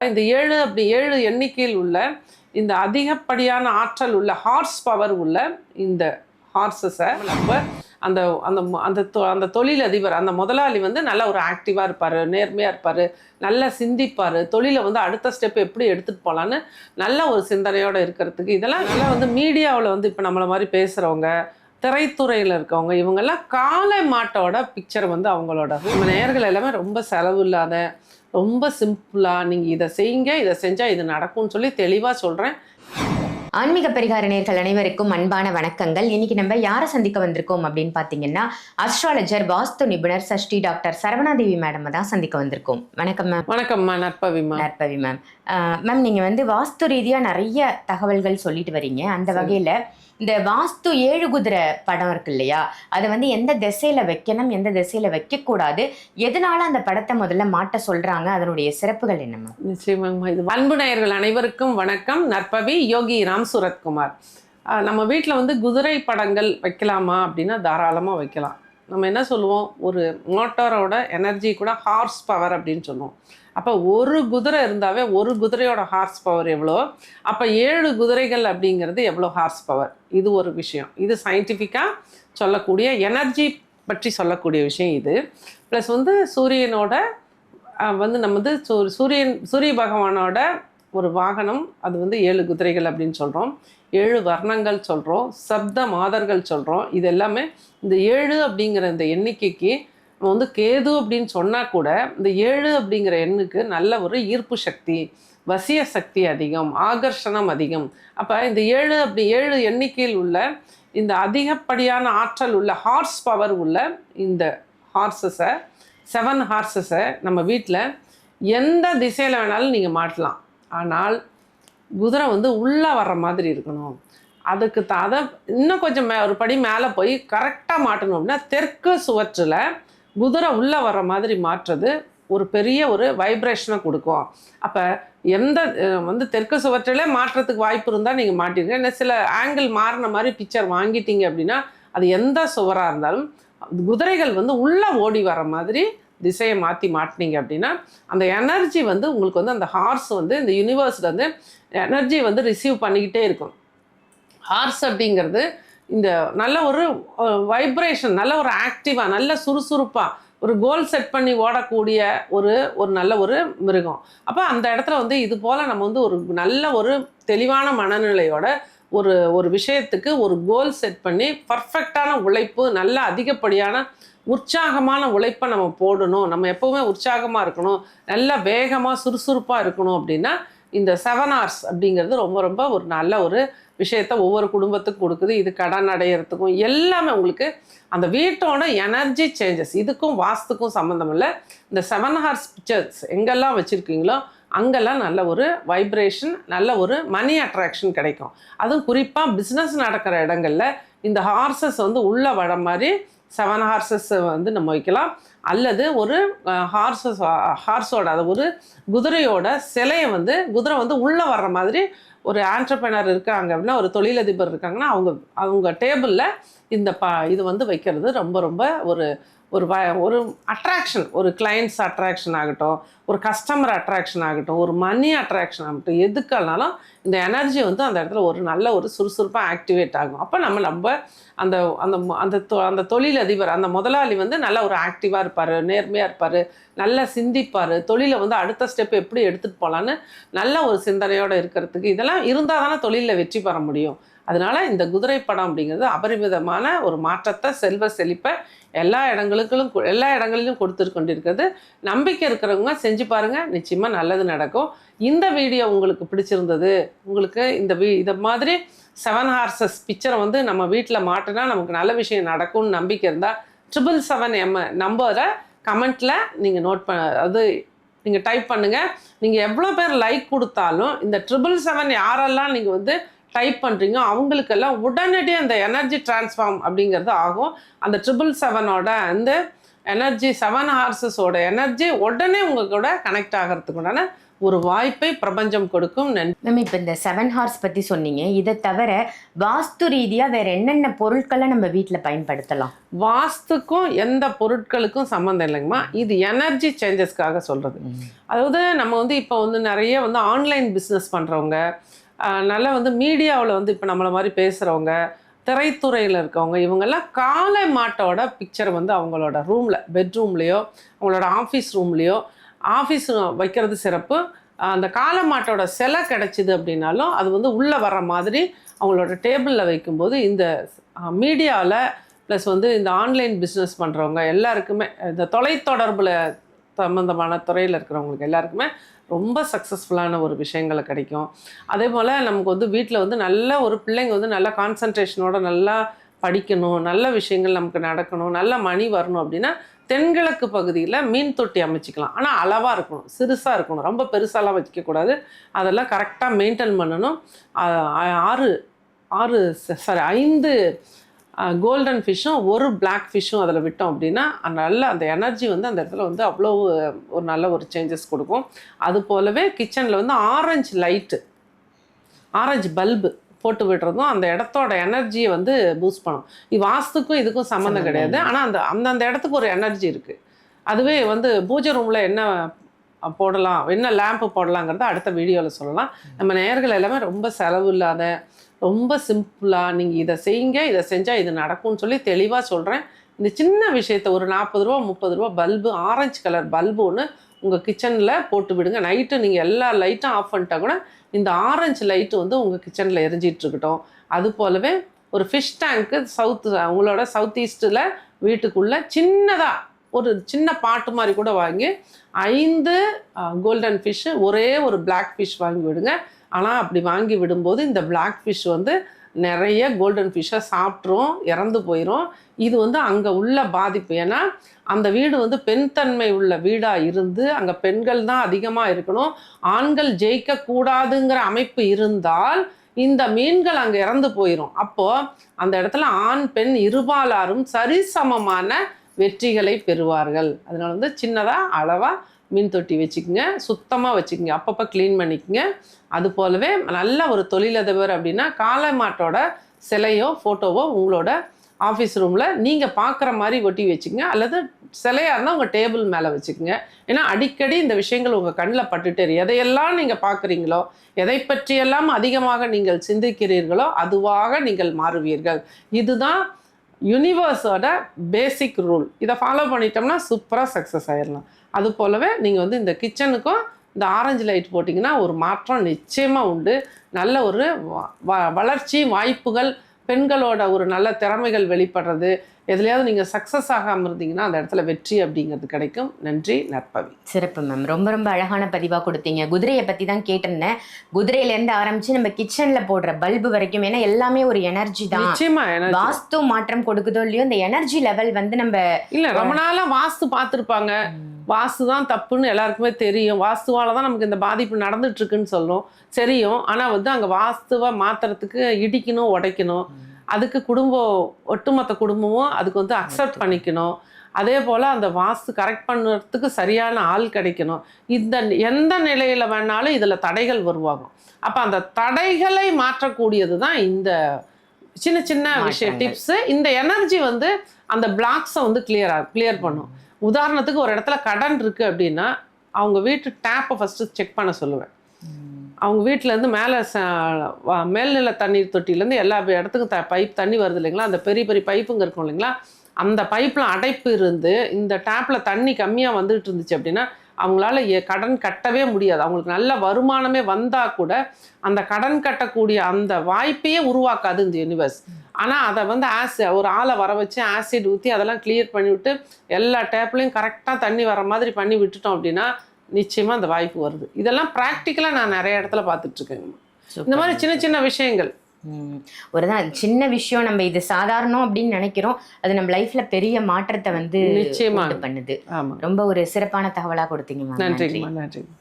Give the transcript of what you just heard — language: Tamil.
இந்த ஏழு அப்படி ஏழு எண்ணிக்கையில் உள்ள இந்த அதிகப்படியான ஆற்றல் உள்ள ஹார்ஸ் பவர் உள்ள இந்த ஹார்ஸஸை நம்ம அந்த அந்த அந்த தொ- அந்த தொழிலதிபர் அந்த முதலாளி வந்து நல்ல ஒரு ஆக்டிவாக இருப்பார் நேர்மையாக இருப்பார் நல்லா சிந்திப்பார் தொழிலை வந்து அடுத்த ஸ்டெப் எப்படி எடுத்துகிட்டு போகலான்னு நல்ல ஒரு சிந்தனையோடு இருக்கிறதுக்கு இதெல்லாம் நல்லா வந்து மீடியாவில் வந்து இப்போ நம்மளை மாதிரி பேசுகிறவங்க திரைத்துறையில் இருக்கவங்க இவங்கெல்லாம் காலை மாட்டோட பிக்சர் வந்து அவங்களோட. நம்ம நேர்கள் எல்லாமே ரொம்ப செலவு இல்லாத ரொம்ப சிம்பிளாக நீங்கள் இதை செய்யுங்க இதை செஞ்சால் இது நடக்கும்னு சொல்லி தெளிவாக சொல்கிறேன் ஆன்மீக பரிகார நேர்கள் அனைவருக்கும் அன்பான வணக்கங்கள். இன்னைக்கு நம்ம யாரை சந்திக்க வந்திருக்கோம் அப்படின்னு பார்த்தீங்கன்னா அஸ்ட்ராலஜர் வாஸ்து நிபுணர் சஷ்டி டாக்டர் சரவணாதேவி மேடம் தான் சந்திக்க வந்திருக்கோம். வணக்கம் மேம் வணக்கம்மா நற்பவிமா நற்பவி மேம் மேம் நீங்கள் வந்து வாஸ்து ரீதியாக நிறைய தகவல்கள் சொல்லிட்டு வரீங்க. அந்த. வகையில் இந்த வாஸ்து ஏழு குதிரை படம் இருக்கு இல்லையா? அதை வந்து எந்த திசையில வைக்கணும் எந்த திசையில வைக்கக்கூடாது எதனால அந்த படத்தை முதல்ல மாட்ட சொல்றாங்க அதனுடைய சிறப்புகள் என்ன மேம்? நிச்சயமாங்கம்மா இது அன்பு நேயர்கள் அனைவருக்கும் வணக்கம். நற்பவி யோகி ராம் சுரத்குமார். நம்ம வீட்டில் வந்து குதிரை படங்கள் வைக்கலாமா அப்படின்னா தாராளமாக வைக்கலாம். நம்ம என்ன சொல்லுவோம்? ஒரு மோட்டாரோட எனர்ஜி கூட ஹார்ஸ் பவர் அப்படின்னு சொல்லுவோம். அப்போ ஒரு குதிரை இருந்தாவே ஒரு குதிரையோட ஹார்ஸ் பவர் எவ்வளோ? அப்போ ஏழு குதிரைகள் அப்படிங்கிறது எவ்வளோ ஹார்ஸ் பவர்? இது ஒரு விஷயம். இது சயின்டிஃபிக்காக சொல்லக்கூடிய எனர்ஜி பற்றி சொல்லக்கூடிய விஷயம் இது. ப்ளஸ் வந்து சூரியனோட வந்து நம்ம வந்து சூ- சூரியன் சூரிய பகவானோட ஒரு வாகனம் அது வந்து ஏழு குதிரைகள் அப்படின்னு சொல்கிறோம் ஏழு வர்ணங்கள் சொல்கிறோம் சப்த மாதர்கள் சொல்கிறோம் இது எல்லாமே இந்த ஏழு அப்படிங்கிற இந்த எண்ணிக்கைக்கு நம்ம வந்து கேது அப்படின்னு சொன்னால் கூட இந்த ஏழு அப்படிங்கிற எண்ணுக்கு நல்ல ஒரு ஈர்ப்பு சக்தி வசிய சக்தி அதிகம் ஆகர்ஷணம் அதிகம். அப்போ இந்த ஏழு அப்படி ஏழு எண்ணிக்கையில் உள்ள இந்த அதிகப்படியான ஆற்றல் உள்ள ஹார்ஸ் பவர் உள்ள இந்த ஹார்ஸஸை செவன் ஹார்ஸஸை நம்ம வீட்டில் எந்த திசையில் வேணாலும் நீங்கள் மாட்டலாம் ஆனால் குதிரை வந்து உள்ளே வர்ற மாதிரி இருக்கணும். அதுக்கு த அதை இன்னும் கொஞ்சம் மே ஒரு படி மேலே போய் கரெக்டாக மாட்டணும் அப்படின்னா தெற்கு சுவற்றில் குதிரை உள்ளே வர்ற மாதிரி மாற்றுறது ஒரு பெரிய ஒரு வைப்ரேஷனை கொடுக்கும். அப்போ எந்த வந்து தெற்கு சுவற்றிலே மாற்றத்துக்கு வாய்ப்பு இருந்தால் நீங்கள் மாட்டிருங்க. இல்லை சில ஆங்கிள் மாறின மாதிரி பிக்சர் வாங்கிட்டீங்க அப்படின்னா அது எந்த சுவராக இருந்தாலும் குதிரைகள் வந்து உள்ளே ஓடி வர மாதிரி திசையை மாற்றி மாட்டினீங்க அப்படின்னா அந்த எனர்ஜி வந்து உங்களுக்கு வந்து அந்த ஹார்ஸ் வந்து இந்த யூனிவர்ஸில் வந்து எனர்ஜி வந்து ரிசீவ் பண்ணிக்கிட்டே இருக்கும். ஹார்ஸ் அப்படிங்கிறது இந்த நல்ல ஒரு வைப்ரேஷன் நல்ல ஒரு ஆக்டிவாக நல்ல சுறுசுறுப்பாக ஒரு கோல் செட் பண்ணி ஓடக்கூடிய ஒரு ஒரு நல்ல ஒரு மிருகம். அப்போ அந்த இடத்துல வந்து இது போல் நம்ம வந்து ஒரு நல்ல ஒரு தெளிவான மனநிலையோட ஒரு ஒரு விஷயத்துக்கு ஒரு கோல் செட் பண்ணி பர்ஃபெக்டான உழைப்பு நல்ல அதிகப்படியான உற்சாகமான உழைப்பை நம்ம போடணும். நம்ம எப்போவுமே உற்சாகமாக இருக்கணும். நல்லா வேகமாக சுறுசுறுப்பாக இருக்கணும் அப்படின்னா இந்த செவன் ஹார்ஸ் அப்படிங்கிறது ரொம்ப ரொம்ப ஒரு நல்ல ஒரு விஷயத்த ஒவ்வொரு குடும்பத்துக்கும் கொடுக்குது. இது கடன் அடையிறதுக்கும் எல்லாமே உங்களுக்கு அந்த வீட்டோட எனர்ஜி சேஞ்சஸ் இதுக்கும் வாஸ்துக்கும் சம்மந்தம் இல்லை. இந்த செவன் ஹார்ஸ் பிக்சர்ஸ் எங்கெல்லாம் வச்சுருக்கீங்களோ அங்கெல்லாம் நல்ல ஒரு வைப்ரேஷன் நல்ல ஒரு மணி அட்ராக்ஷன் கிடைக்கும். அதுவும் குறிப்பாக பிஸ்னஸ் நடக்கிற இடங்களில் இந்த ஹார்சஸ் வந்து உள்ளே வர மாதிரி செவன் ஹார்சஸ் வந்து நம்ம வைக்கலாம். அல்லது ஒரு ஹார்சஸ் ஹார்ஸோட அது ஒரு குதிரையோட சிலையை வந்து குதிரை வந்து உள்ளே வர்ற மாதிரி ஒரு ஆண்டர்பனர் இருக்காங்க அப்படின்னா ஒரு தொழிலதிபர் இருக்காங்கன்னா அவங்க அவங்க டேபிளில் இந்த ப இது வந்து வைக்கிறது ரொம்ப ரொம்ப ஒரு ஒரு வ ஒரு அட்ராக்ஷன் ஒரு கிளைண்ட்ஸ் அட்ராக்ஷன் ஆகட்டும் ஒரு கஸ்டமர் அட்ராக்ஷன் ஆகட்டும் ஒரு மணி அட்ராக்ஷன் ஆகட்டும் எதுக்கானாலும் இந்த எனர்ஜி வந்து அந்த இடத்துல ஒரு நல்ல ஒரு சுறுசுறுப்பாக ஆக்டிவேட் ஆகும். அப்போ நம்ம நம்ம அந்த அந்த அந்த தொ- அந்த தொழிலதிபர் அந்த முதலாளி வந்து நல்ல ஒரு ஆக்டிவாக இருப்பார் நேர்மையாக இருப்பார் நல்லா சிந்திப்பார் தொழிலை வந்து அடுத்த ஸ்டெப் எப்படி எடுத்துகிட்டு போகலான்னு நல்ல ஒரு சிந்தனையோடு இருக்கிறதுக்கு இதெல்லாம் இருந்தால் தானே தொழிலில் வெற்றி பெற முடியும். அதனால் இந்த குதிரை படம் அப்படிங்கிறது அபரிமிதமான ஒரு மாற்றத்தை செல்வ செழிப்பை எல்லா இடங்களுக்கும் கு- எல்லா இடங்களிலும் கொடுத்துட்டு கொண்டிருக்கிறது. நம்பிக்கை இருக்கிறவங்க செஞ்சு பாருங்கள் நிச்சயமாக நல்லது நடக்கும். இந்த வீடியோ உங்களுக்கு பிடிச்சிருந்தது உங்களுக்கு இந்த வீ இதை மாதிரி செவன் ஹார்சஸ் பிக்சரை வந்து நம்ம வீட்டில் மாட்டினா நமக்கு நல்ல விஷயம் நடக்கும்னு நம்பிக்கை இருந்தால் ட்ரிபிள் செவன் எம் நம்பரை கமெண்ட்டில் நீங்கள் நோட் பண்ண அது நீங்கள் டைப் பண்ணுங்கள் நீங்கள் எவ்வளோ பேர் லைக் கொடுத்தாலும் இந்த ட்ரிபிள் செவன் யாரெல்லாம் நீங்கள் வந்து டைப் பண்ணுறீங்க அவங்களுக்கெல்லாம் உடனடியாக அந்த எனர்ஜி டிரான்ஸ்ஃபார்ம் அப்படிங்கிறது ஆகும். அந்த ட்ரிபிள் செவனோட அந்த எனர்ஜி செவன் ஹார்சஸோட எனர்ஜி உடனே உங்க கூட கனெக்ட் ஆகிறதுக்கு உண்டான ஒரு வாய்ப்பை பிரபஞ்சம் கொடுக்கும். மேம் இப்போ இந்த செவன் ஹார்ஸ் பத்தி சொன்னீங்க. இதை தவிர வாஸ்து ரீதியா வேற என்னென்ன பொருட்களை நம்ம வீட்டில் பயன்படுத்தலாம்? வாஸ்துக்கும் எந்த பொருட்களுக்கும் சம்மந்தம் இல்லைங்கம்மா. இது எனர்ஜி சேஞ்சஸ்க்காக சொல்கிறது அதாவது நம்ம வந்து இப்போ வந்து நிறைய வந்து ஆன்லைன் பிஸ்னஸ் பண்ணுறவங்க நல்லா வந்து மீடியாவில் வந்து இப்போ நம்மளை மாதிரி பேசுகிறவங்க திரைத்துறையில் இருக்கவங்க இவங்கெல்லாம் காளை மாட்டோட பிக்சர் வந்து அவங்களோட ரூமில் பெட்ரூம்லேயோ அவங்களோட ஆஃபீஸ் ரூம்லேயோ ஆஃபீஸ் வைக்கிறது சிறப்பு. அந்த காளை மாட்டோட சிலை கிடைச்சிது அப்படின்னாலும் அது வந்து உள்ளே வர்ற மாதிரி அவங்களோட டேபிளில் வைக்கும்போது இந்த மீடியாவில் ப்ளஸ் வந்து இந்த ஆன்லைன் பிஸ்னஸ் பண்ணுறவங்க எல்லாருக்குமே இந்த தொலைத்தொடர்பில் சம்மந்தமான துறையில் இருக்கிறவங்களுக்கு எல்லாருக்குமே ரொம்ப சக்ஸஸ்ஃபுல்லான ஒரு விஷயங்கள் கிடைக்கும். அதே போல் நமக்கு வந்து வீட்டில் வந்து நல்ல ஒரு பிள்ளைங்க வந்து நல்லா கான்சன்ட்ரேஷனோட நல்லா படிக்கணும் நல்ல விஷயங்கள் நமக்கு நடக்கணும் நல்ல மணி வரணும் அப்படின்னா தென்கிழக்கு பகுதியில் மீன் தொட்டி அமைச்சிக்கலாம். ஆனால் அளவாக இருக்கணும் சிறுசாக இருக்கணும். ரொம்ப பெருசாலாம் வைக்கக்கூடாது அதெல்லாம் கரெக்டாக மெயின்டைன் பண்ணணும். ஆறு ஆறு சாரி ஐந்து கோல்டன் ஃபிஷ்ஷும் ஒரு Black ஃபிஷ்ஷும் அதில் விட்டோம் அப்படின்னா நல்ல அந்த எனர்ஜி வந்து அந்த இடத்துல வந்து அவ்வளோ ஒரு நல்ல ஒரு சேஞ்சஸ் கொடுக்கும். அது போலவே கிச்சனில் வந்து ஆரஞ்சு லைட்டு ஆரஞ்சு பல்பு போட்டு விடுறதும் அந்த இடத்தோட எனர்ஜியை வந்து பூஸ்ட் பண்ணும். இது வாஸ்துக்கும் இதுக்கும் சம்மந்தம் கிடையாது. ஆனால் அந்த அந்தந்த இடத்துக்கு ஒரு எனர்ஜி இருக்குது அதுவே வந்து பூஜை ரூமில் என்ன போடலாம் என்ன லேம்பு போடலாங்கிறத அடுத்த வீடியோவில் சொல்லலாம். நம்ம நேயர்கள் எல்லாமே ரொம்ப செலவு இல்லாத ரொம்ப சிம்பிளாக நீங்கள் இதை செய்யுங்க இதை செஞ்சால் இது நடக்கும்னு சொல்லி தெளிவாக சொல்கிறேன் இந்த சின்ன விஷயத்தை ஒரு நாற்பது ரூபா முப்பது ரூபா பல்பு ஆரஞ்சு கலர் பல்பு ஒன்று உங்கள் கிச்சனில் போட்டு விடுங்க. நைட்டு நீங்கள் எல்லா லைட்டும் ஆஃப் பண்ணிட்டா கூட இந்த ஆரஞ்சு லைட்டு வந்து உங்கள் கிச்சனில் எரிஞ்சிகிட்ருக்கட்டும் அது போலவே ஒரு ஃபிஷ் டேங்க்கு சவுத் உங்களோட சவுத் ஈஸ்ட்டில் வீட்டுக்குள்ளே சின்னதாக ஒரு சின்ன பாட்டு மாதிரி கூட வாங்கி ஐந்து கோல்டன் ஃபிஷ்ஷு ஒரே ஒரு பிளாக் ஃபிஷ் வாங்கி விடுங்க. ஆனால் அப்படி வாங்கி விடும்போது இந்த பிளாக் ஃபிஷ் வந்து நிறைய கோல்டன் ஃபிஷ்ஷை சாப்பிட்ரும் இறந்து போயிடும் இது வந்து அங்கே உள்ள பாதிப்பு. ஏன்னா அந்த வீடு வந்து பெண் தன்மை உள்ள வீடாக இருந்து அங்கே பெண்கள் தான் அதிகமாக இருக்கணும். ஆண்கள் ஜெயிக்கக்கூடாதுங்கிற அமைப்பு இருந்தால் இந்த மீன்கள் அங்கே இறந்து போயிடும் அப்போது அந்த இடத்துல ஆண் பெண் இருபாலாரும் சரிசமமான வெற்றிகளை பெறுவார்கள். அதனால வந்து சின்னதாக அளவாக மீன் தொட்டி வச்சுக்கோங்க. சுத்தமாக வச்சுக்கோங்க. அப்பப்போ க்ளீன் பண்ணிக்கோங்க. அது போலவே நல்ல ஒரு தொழிலதிபர் அப்படின்னா காளை மாட்டோட சிலையோ ஃபோட்டோவோ உங்களோட ஆஃபீஸ் ரூமில் நீங்கள் பார்க்குற மாதிரி ஒட்டி வச்சுக்கோங்க. அல்லது சிலையாக இருந்தால் உங்கள் டேபிள் மேலே வச்சுக்கோங்க. ஏன்னா அடிக்கடி இந்த விஷயங்கள் உங்கள் கண்ணில் பட்டுட்டு எதையெல்லாம் நீங்கள் பார்க்குறீங்களோ எதை பற்றியெல்லாம் அதிகமாக நீங்கள் சிந்திக்கிறீர்களோ அதுவாக நீங்கள் மாறுவீர்கள். இதுதான் யூனிவர்ஸோட பேசிக் ரூல் இதை ஃபாலோ பண்ணிட்டோம்னா சூப்பராக சக்ஸஸ் ஆயிடலாம். அது போலவே நீங்கள் வந்து இந்த கிச்சனுக்கும் இந்த ஆரஞ்சு லைட் போட்டிங்கன்னா ஒரு மாற்றம் நிச்சயமாக உண்டு. நல்ல ஒரு வ- வளர்ச்சி வாய்ப்புகள் பெண்களோட ஒரு நல்ல திறமைகள் வெளிப்படுறது எதுலையாவது நீங்கள் சக்ஸஸ் ஆகாமல் இருந்தீங்கன்னா அந்த இடத்துல வெற்றி அப்படிங்கிறது கிடைக்கும். நன்றி நற்பவி. சிறப்பு மேம் ரொம்ப ரொம்ப அழகான பதிவா கொடுத்தீங்க. குதிரையை பத்தி தான் கேட்டிருந்தேன். குதிரையில இருந்து ஆரம்பிச்சு நம்ம கிச்சன்ல போடுற பல்பு வரைக்கும் ஏன்னா எல்லாமே ஒரு எனர்ஜி தான். வாஸ்து மாற்றம் கொடுக்குதோ இல்லையோ இந்த எனர்ஜி லெவல் வந்து நம்ம இல்லை ரொம்ப நாளாக வாஸ்து பார்த்துருப்பாங்க. வாஸ்து தான் தப்புன்னு எல்லாருக்குமே தெரியும். வாஸ்துவால தான் நமக்கு இந்த பாதிப்பு நடந்துட்டு இருக்குன்னு சொல்லும். தெரியும். ஆனால் வந்து அங்கே வாஸ்துவை மாத்துறதுக்கு இடிக்கணும் உடைக்கணும். அதுக்கு குடும்பம் ஒட்டுமொத்த குடும்பமும் அதுக்கு வந்து அக்செப்ட் பண்ணிக்கணும். அதே போல் அந்த வாஸ்து கரெக்ட் பண்ணுறதுக்கு சரியான ஆள் கிடைக்கணும். இந்த எந்த நிலையில் வேணாலும் இதில் தடைகள் உருவாகும். அப்போ அந்த தடைகளை மாற்றக்கூடியது தான் இந்த சின்ன சின்ன விஷயம். டிப்ஸு இந்த எனர்ஜி வந்து அந்த பிளாக்ஸை வந்து கிளியர் கிளியர் பண்ணும். உதாரணத்துக்கு ஒரு இடத்துல கடன் இருக்குது அப்படின்னா அவங்க வீட்டு டேப்பை ஃபஸ்ட்டு செக் பண்ண சொல்லுவேன். அவங்க வீட்டிலேருந்து மேலே மேல்நில தண்ணீர் தொட்டிலேருந்து எல்லா இடத்துக்கும் த பைப் தண்ணி வருது இல்லைங்களா? அந்த பெரிய பெரிய பைப்புங்க இருக்கும் இல்லைங்களா? அந்த பைப்பில் அடைப்பு இருந்து இந்த டேப்பில் தண்ணி கம்மியாக வந்துட்டு இருந்துச்சு அப்படின்னா அவங்களால கடன் கட்டவே முடியாது. அவங்களுக்கு நல்ல வருமானமே வந்தால் கூட அந்த கடன் கட்டக்கூடிய அந்த வாய்ப்பையே உருவாக்காது இந்த யூனிவர்ஸ் ஆனால் அதை வந்து ஆசி ஒரு ஆளை வர வச்சு ஆசிட் ஊற்றி அதெல்லாம் கிளியர் பண்ணிவிட்டு எல்லா டேப்லையும் கரெக்டாக தண்ணி வர மாதிரி பண்ணி விட்டுட்டோம் அப்படின்னா நிச்சயமாக அந்த வாய்ப்பு வருது. இதெல்லாம் ப்ராக்டிக்கலாக நான் நிறைய இடத்துல பார்த்துட்ருக்கேங்க இந்த மாதிரி சின்ன சின்ன விஷயங்கள். ம். ஒரு தான் சின்ன விஷயம் நம்ம இது சாதாரணம் அப்படின்னு நினைக்கிறோம். அது நம்ம லைஃப்ல பெரிய மாற்றத்தை வந்து நிச்சயமா. பண்ணுது. ரொம்ப ஒரு சிறப்பான தகவலா கொடுத்தீங்க. நன்றி. நன்றி.